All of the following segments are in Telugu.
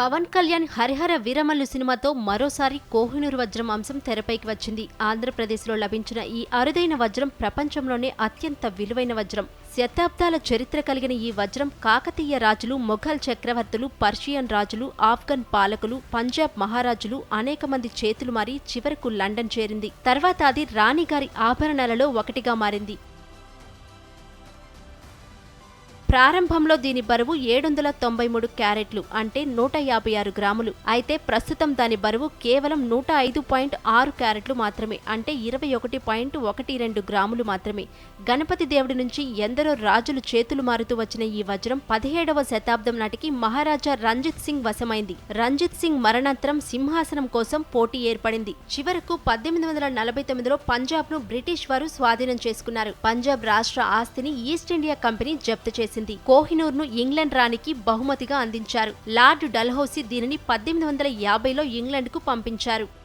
పవన్ కళ్యాణ్ హరిహర వీరమల్లు సినిమాతో మరోసారి కోహినూరు వజ్రం అంశం తెరపైకి వచ్చింది. ఆంధ్రప్రదేశ్లో లభించిన ఈ అరుదైన వజ్రం ప్రపంచంలోనే అత్యంత విలువైన వజ్రం. శతాబ్దాల చరిత్ర కలిగిన ఈ వజ్రం కాకతీయ రాజులు మొఘల్ చక్రవర్తులు పర్షియన్ రాజులు ఆఫ్ఘన్ పాలకులు పంజాబ్ మహారాజులు అనేక మంది చేతులు మారి చివరకు లండన్ చేరింది. తర్వాత అది రాణిగారి ఆభరణాలలో ఒకటిగా మారింది. ప్రారంభంలో దీని బరువు ఏడు వందల తొంభై మూడు క్యారెట్లు అంటే నూట యాభై ఆరు గ్రాములు. అయితే ప్రస్తుతం దాని బరువు కేవలం నూట ఐదు పాయింట్ ఆరు క్యారెట్లు మాత్రమే అంటే ఇరవై ఒకటి పాయింట్ ఒకటి రెండు గ్రాములు మాత్రమే. గణపతి దేవుడి నుంచి ఎందరో రాజులు చేతులు మారుతూ వచ్చిన ఈ వజ్రం పదిహేడవ శతాబ్దం నాటికి మహారాజా రంజిత్ సింగ్ వశమైంది. రంజిత్ సింగ్ మరణాంతరం సింహాసనం కోసం పోటీ ఏర్పడింది. చివరకు పద్దెనిమిది వందల నలభై తొమ్మిదిలో పంజాబ్ను బ్రిటిష్ వారు స్వాధీనం చేసుకున్నారు. పంజాబ్ రాష్ట్ర ఆస్తిని ఈస్ట్ ఇండియా కంపెనీ జప్తు చేసింది. కోహినూర్ను ఇంగ్లాండ్ రాణికి బహుమతిగా అందించారు. లార్డ్ డల్హౌసీ దీనిని పద్దెనిమిది వందల యాభైలో ఇంగ్లాండ్కు పంపించారు.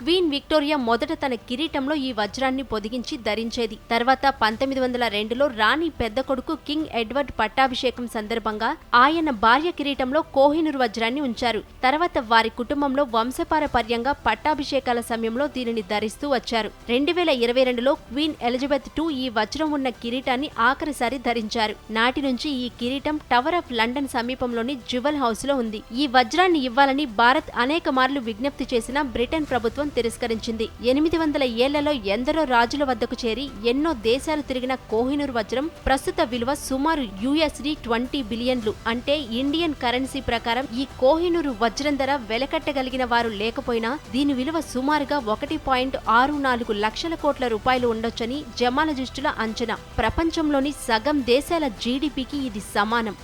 క్వీన్ విక్టోరియా మొదట తన కిరీటంలో ఈ వజ్రాన్ని పొదిగించి ధరించేది. తర్వాత పంతొమ్మిది వందల రెండులో రాణి పెద్ద కొడుకు కింగ్ ఎడ్వర్డ్ పట్టాభిషేకం సందర్భంగా ఆయన భార్య కిరీటంలో కోహినూర్ వజ్రాన్ని ఉంచారు. తర్వాత వారి కుటుంబంలో వంశపారపర్యంగా పట్టాభిషేకాల సమయంలో దీనిని ధరిస్తూ వచ్చారు. రెండు వేల ఇరవై రెండులో క్వీన్ ఎలిజబెత్ టూ ఈ వజ్రం ఉన్న కిరీటాన్ని ఆఖరిసారి ధరించారు. నాటి నుంచి ఈ కిరీటం టవర్ ఆఫ్ లండన్ సమీపంలోని జువెల్ హౌస్లో ఉంది. ఈ వజ్రాన్ని ఇవ్వాలని భారత్ అనేక మార్లు విజ్ఞప్తి చేసిన బ్రిటన్ ప్రభుత్వం తిరస్కరించింది. ఎనిమిది వందల ఏళ్ళలో ఎందరో రాజుల వద్దకు చేరి ఎన్నో దేశాలు తిరిగిన కోహినూర్ వజ్రం ప్రస్తుత విలువ సుమారు యుఎస్డి ట్వంటీ బిలియన్లు. అంటే ఇండియన్ కరెన్సీ ప్రకారం ఈ కోహినూరు వజ్రం ధర వెలకట్టగలిగిన వారు లేకపోయినా దీని విలువ సుమారుగా ఒకటి పాయింట్ ఆరు నాలుగు లక్షల కోట్ల రూపాయలు ఉండొచ్చని జమాలజిస్టుల అంచనా. ప్రపంచంలోని సగం దేశాల జీడిపికి ఇది సమానం.